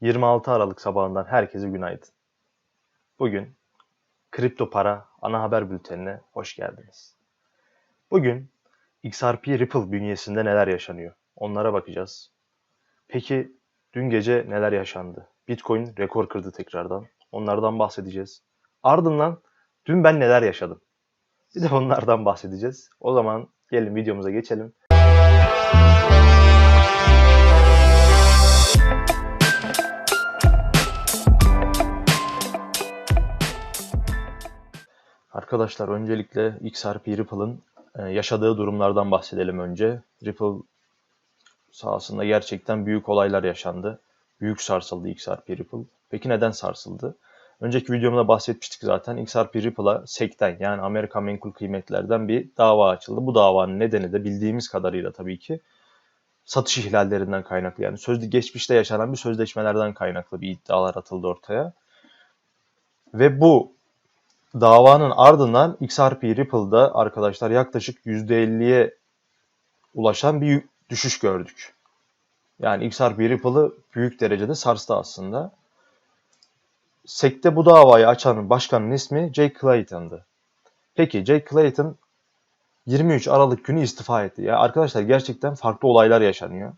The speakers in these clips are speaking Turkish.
26 Aralık sabahından herkese günaydın. Bugün Kripto Para ana haber bültenine hoş geldiniz. Bugün XRP Ripple bünyesinde neler yaşanıyor? Onlara bakacağız. Peki dün gece neler yaşandı? Bitcoin rekor kırdı tekrardan. Onlardan bahsedeceğiz. Ardından dün ben neler yaşadım? Bir de onlardan bahsedeceğiz. O zaman gelin videomuza geçelim. Arkadaşlar öncelikle XRP Ripple'ın e, yaşadığı durumlardan bahsedelim önce. Ripple sahasında gerçekten büyük olaylar yaşandı. Büyük sarsıldı XRP Ripple. Peki neden sarsıldı? Önceki videomda bahsetmiştik zaten. XRP Ripple'a SEC'ten yani Amerika Menkul Kıymetlerden bir dava açıldı. Bu davanın nedeni de bildiğimiz kadarıyla tabii ki satış ihlallerinden kaynaklı. Yani sözlü geçmişte yaşanan bir sözleşmelerden kaynaklı bir iddialar atıldı ortaya. Ve bu davanın ardından XRP Ripple'da arkadaşlar yaklaşık %50'ye ulaşan bir düşüş gördük. Yani XRP Ripple'ı büyük derecede sarstı aslında. SEC'te bu davayı açan başkanın ismi Jay Clayton'dı. Peki Jay Clayton 23 Aralık günü istifa etti. Ya arkadaşlar gerçekten farklı olaylar yaşanıyor.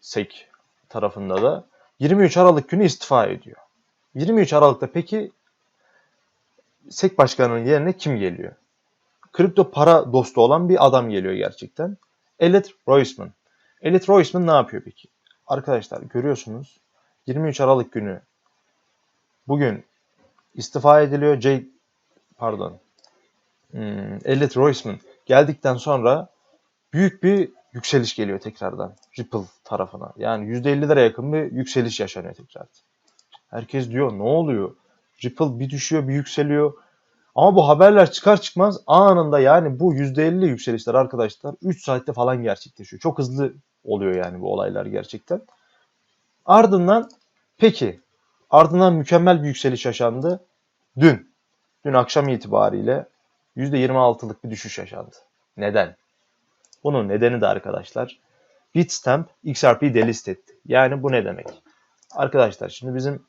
SEC tarafında da. 23 Aralık günü istifa ediyor. 23 Aralık'ta peki SEC başkanının yerine kim geliyor? Kripto para dostu olan bir adam geliyor gerçekten. Elliot Roisman. Elliot Roisman ne yapıyor peki? Arkadaşlar görüyorsunuz 23 Aralık günü bugün istifa ediliyor. Jay pardon hmm, Elliot Roisman geldikten sonra büyük bir yükseliş geliyor tekrardan Ripple tarafına. Yani %50'lere yakın bir yükseliş yaşanıyor tekrar. Herkes diyor ne oluyor? Ripple bir düşüyor bir yükseliyor. Ama bu haberler çıkar çıkmaz anında yani bu %50 yükselişler arkadaşlar 3 saatte falan gerçekleşiyor. Çok hızlı oluyor yani bu olaylar gerçekten. Ardından peki ardından mükemmel bir yükseliş yaşandı. Dün, dün akşam itibariyle %26'lık bir düşüş yaşandı. Neden? Bunun nedeni de arkadaşlar Bitstamp XRP'yi delist etti. Yani bu ne demek? Arkadaşlar şimdi bizim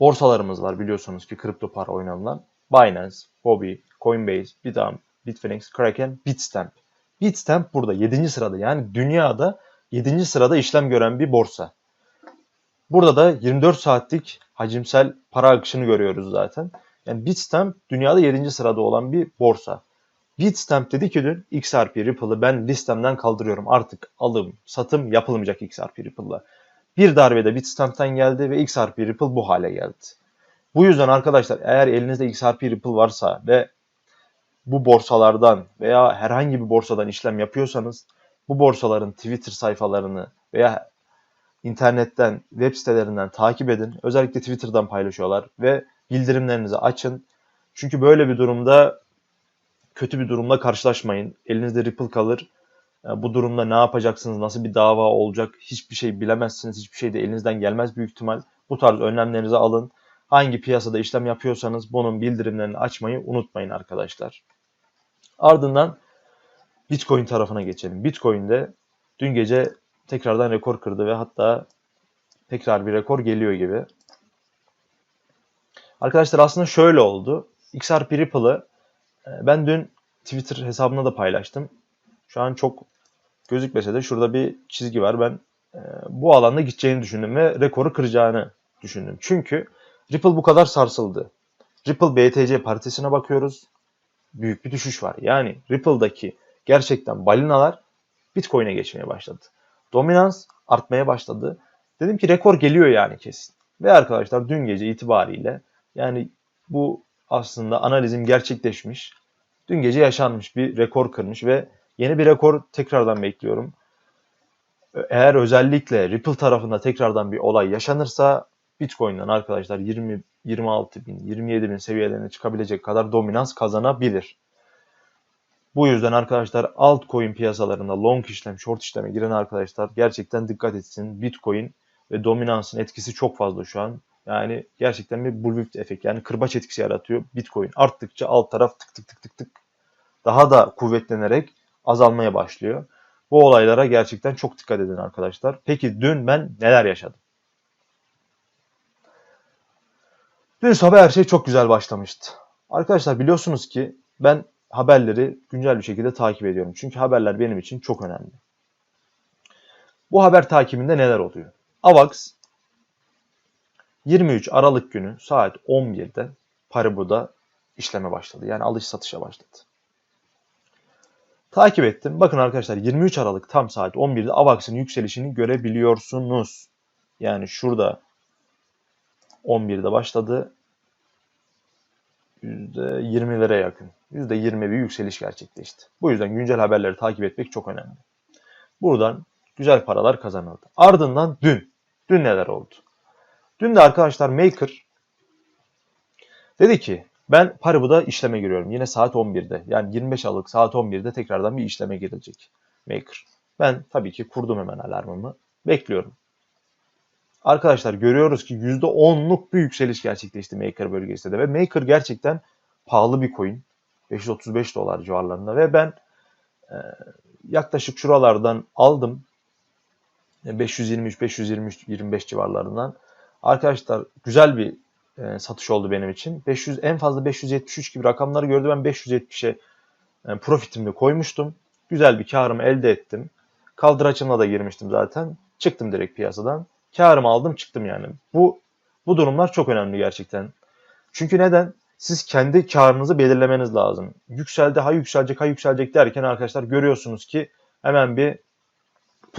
borsalarımız var biliyorsunuz ki kripto para oynanılan. Binance, Huobi, Coinbase, Bitstamp, Bitfinex, Kraken, Bitstamp. Bitstamp burada 7. sırada yani dünyada 7. sırada işlem gören bir borsa. Burada da 24 saatlik hacimsel para akışını görüyoruz zaten. Yani Bitstamp dünyada 7. sırada olan bir borsa. Bitstamp dedi ki dün XRP Ripple'ı ben listemden kaldırıyorum. Artık alım, satım yapılmayacak XRP Ripple'la. Bir darbede Bitstamp'tan geldi ve XRP Ripple bu hale geldi. Bu yüzden arkadaşlar eğer elinizde XRP Ripple varsa ve bu borsalardan veya herhangi bir borsadan işlem yapıyorsanız bu borsaların Twitter sayfalarını veya internetten, web sitelerinden takip edin. Özellikle Twitter'dan paylaşıyorlar ve bildirimlerinizi açın. Çünkü böyle bir durumda kötü bir durumla karşılaşmayın. Elinizde Ripple kalır. Bu durumda ne yapacaksınız, nasıl bir dava olacak hiçbir şey bilemezsiniz. Hiçbir şey de elinizden gelmez büyük ihtimal. Bu tarz önlemlerinizi alın. Hangi piyasada işlem yapıyorsanız bunun bildirimlerini açmayı unutmayın arkadaşlar. Ardından Bitcoin tarafına geçelim. Bitcoin'de dün gece tekrardan rekor kırdı ve hatta tekrar bir rekor geliyor gibi. Arkadaşlar aslında şöyle oldu. XRP Ripple'ı e, ben dün Twitter hesabımda da paylaştım. Şu an çok gözükmese de şurada bir çizgi var. Ben e, bu alanda gideceğini düşündüm ve rekoru kıracağını düşündüm. Çünkü Ripple bu kadar sarsıldı. Ripple BTC paritesine bakıyoruz. Büyük bir düşüş var. Yani Ripple'daki gerçekten balinalar Bitcoin'e geçmeye başladı. Dominans artmaya başladı. Dedim ki rekor geliyor yani kesin. Ve arkadaşlar dün gece itibariyle yani bu aslında analizim gerçekleşmiş. Dün gece yaşanmış bir rekor kırmış ve yeni bir rekor tekrardan bekliyorum. Eğer özellikle Ripple tarafında tekrardan bir olay yaşanırsa Bitcoin'den arkadaşlar 20 26 bin, 27 bin seviyelerine çıkabilecek kadar dominans kazanabilir. Bu yüzden arkadaşlar altcoin piyasalarında long işlem, short işleme giren arkadaşlar gerçekten dikkat etsin. Bitcoin ve dominansın etkisi çok fazla şu an. Yani gerçekten bir bullwhip efekt yani kırbaç etkisi yaratıyor. Bitcoin arttıkça alt taraf tık tık tık tık tık daha da kuvvetlenerek azalmaya başlıyor. Bu olaylara gerçekten çok dikkat edin arkadaşlar. Peki dün ben neler yaşadım? Dün sabah her şey çok güzel başlamıştı. Arkadaşlar biliyorsunuz ki ben haberleri güncel bir şekilde takip ediyorum. Çünkü haberler benim için çok önemli. Bu haber takibinde neler oluyor? AVAX 23 Aralık günü saat 11'de Paribu'da işleme başladı. Yani alış satışa başladı. Takip ettim. Bakın arkadaşlar 23 Aralık tam saat 11'de AVAX'ın yükselişini görebiliyorsunuz. Yani şurada 11'de başladı. %20'lere yakın. %20 bir yükseliş gerçekleşti. Bu yüzden güncel haberleri takip etmek çok önemli. Buradan güzel paralar kazanıldı. Ardından dün. Dün neler oldu? Dün de arkadaşlar Maker dedi ki ben Paribu'da işleme giriyorum. Yine saat 11'de. Yani 25 Aralık saat 11'de tekrardan bir işleme girecek Maker. Ben tabii ki kurdum hemen alarmımı. Bekliyorum. Arkadaşlar görüyoruz ki %10'luk bir yükseliş gerçekleşti Maker bölgesinde ve Maker gerçekten pahalı bir coin. 535 dolar civarlarında ve ben e, yaklaşık şuralardan aldım. 523, 523, 25 civarlarından. Arkadaşlar güzel bir e, satış oldu benim için. 500 en fazla 573 gibi rakamları gördüm. Ben 570'e e, profitimde koymuştum. Güzel bir karımı elde ettim. Kaldıraçımla da girmiştim zaten. Çıktım direkt piyasadan. Karımı aldım çıktım yani. Bu bu durumlar çok önemli gerçekten. Çünkü neden? Siz kendi karınızı belirlemeniz lazım. Yükseldi, ha yükselecek, ha yükselecek derken arkadaşlar görüyorsunuz ki hemen bir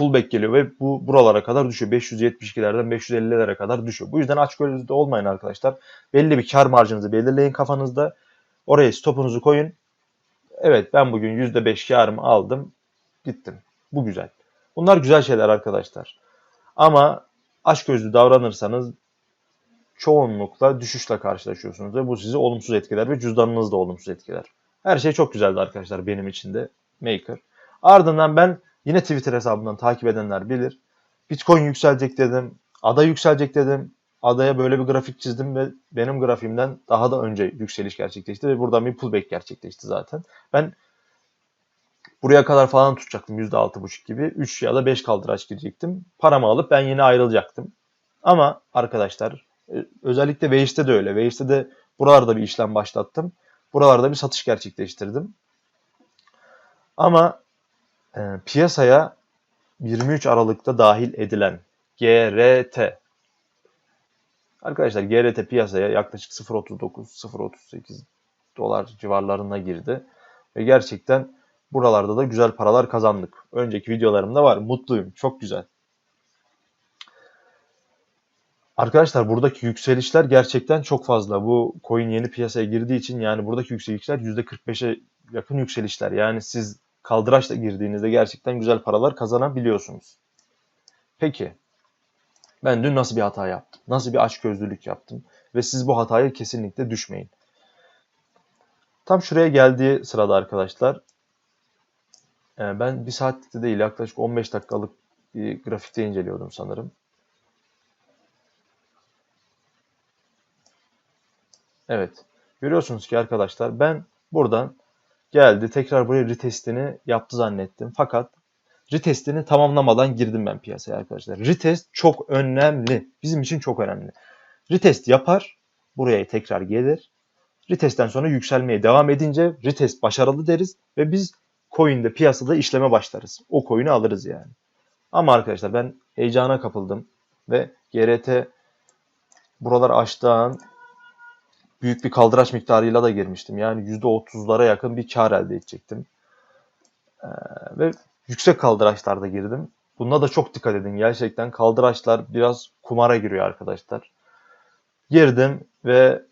pullback geliyor ve bu buralara kadar düşüyor. 572'lerden 550'lere kadar düşüyor. Bu yüzden aç gözlü olmayın arkadaşlar. Belli bir kar marjınızı belirleyin kafanızda. Oraya stopunuzu koyun. Evet ben bugün %5 karımı aldım. Gittim. Bu güzel. Bunlar güzel şeyler arkadaşlar. Ama aç gözlü davranırsanız çoğunlukla düşüşle karşılaşıyorsunuz ve bu sizi olumsuz etkiler ve cüzdanınızı da olumsuz etkiler. Her şey çok güzeldi arkadaşlar benim için de Maker. Ardından ben Yine Twitter hesabından takip edenler bilir. Bitcoin yükselecek dedim. Ada yükselecek dedim. Adaya böyle bir grafik çizdim ve benim grafiğimden daha da önce yükseliş gerçekleşti ve buradan bir pullback gerçekleşti zaten. Ben buraya kadar falan tutacaktım %6,5 gibi. 3 ya da 5 kaldıraç girecektim. Paramı alıp ben yine ayrılacaktım. Ama arkadaşlar e, özellikle Wave'de de öyle. Wave'de de buralarda bir işlem başlattım. Buralarda bir satış gerçekleştirdim. Ama e, piyasaya 23 Aralık'ta dahil edilen GRT Arkadaşlar GRT piyasaya yaklaşık 0.39 0.38 dolar civarlarına girdi. Ve gerçekten buralarda da güzel paralar kazandık. Önceki videolarımda var. Mutluyum. Çok güzel. Arkadaşlar buradaki yükselişler gerçekten çok fazla. Bu coin yeni piyasaya girdiği için yani buradaki yükselişler %45'e yakın yükselişler. Yani siz kaldıraçla girdiğinizde gerçekten güzel paralar kazanabiliyorsunuz. Peki ben dün nasıl bir hata yaptım? Nasıl bir açgözlülük yaptım? Ve siz bu hataya kesinlikle düşmeyin. Tam şuraya geldiği sırada arkadaşlar e, ben bir saatte değil yaklaşık 15 dakikalık bir grafikte inceliyordum sanırım. Evet. Görüyorsunuz ki arkadaşlar ben buradan Geldi tekrar buraya retestini yaptı zannettim. Fakat retestini tamamlamadan girdim ben piyasaya arkadaşlar. Retest çok önemli. Bizim için çok önemli. Retest yapar. Buraya tekrar gelir. Retestten sonra yükselmeye devam edince retest başarılı deriz ve biz coin'de piyasada işleme başlarız. O coin'i alırız yani. Ama arkadaşlar ben heyecana kapıldım ve GRT buralar açtığı büyük bir kaldıraç miktarıyla da girmiştim. Yani %30'lara yakın bir kar elde edecektim. Ee, ve yüksek kaldıraçlarda girdim. Bunda da çok dikkat edin. Gerçekten kaldıraçlar biraz kumara giriyor arkadaşlar. Girdim ve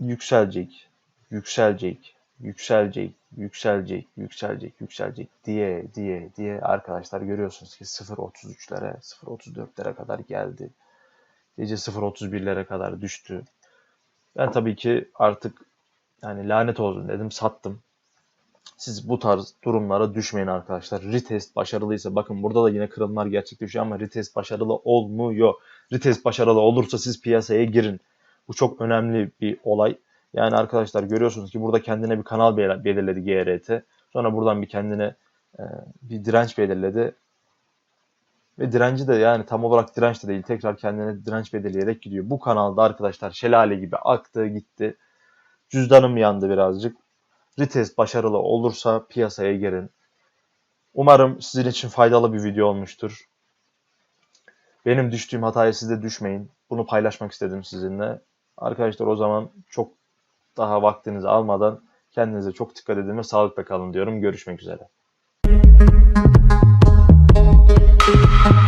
yükselecek, yükselecek, yükselecek, yükselecek, yükselecek, yükselecek diye diye diye arkadaşlar görüyorsunuz ki 0.33'lere, 0.34'lere kadar geldi. Gece 0.31'lere kadar düştü. Ben tabii ki artık yani lanet olsun dedim sattım. Siz bu tarz durumlara düşmeyin arkadaşlar. Retest başarılıysa bakın burada da yine kırılmalar gerçekleşiyor ama retest başarılı olmuyor. Retest başarılı olursa siz piyasaya girin. Bu çok önemli bir olay. Yani arkadaşlar görüyorsunuz ki burada kendine bir kanal belirledi GRT. Sonra buradan bir kendine e, bir direnç belirledi. Ve direnci de yani tam olarak direnç de değil. Tekrar kendine direnç belirleyerek gidiyor. Bu kanalda arkadaşlar şelale gibi aktı gitti. Cüzdanım yandı birazcık. Retest başarılı olursa piyasaya girin. Umarım sizin için faydalı bir video olmuştur. Benim düştüğüm hataya siz de düşmeyin. Bunu paylaşmak istedim sizinle. Arkadaşlar o zaman çok daha vaktinizi almadan kendinize çok dikkat edin ve sağlıkla kalın diyorum. Görüşmek üzere. thank you.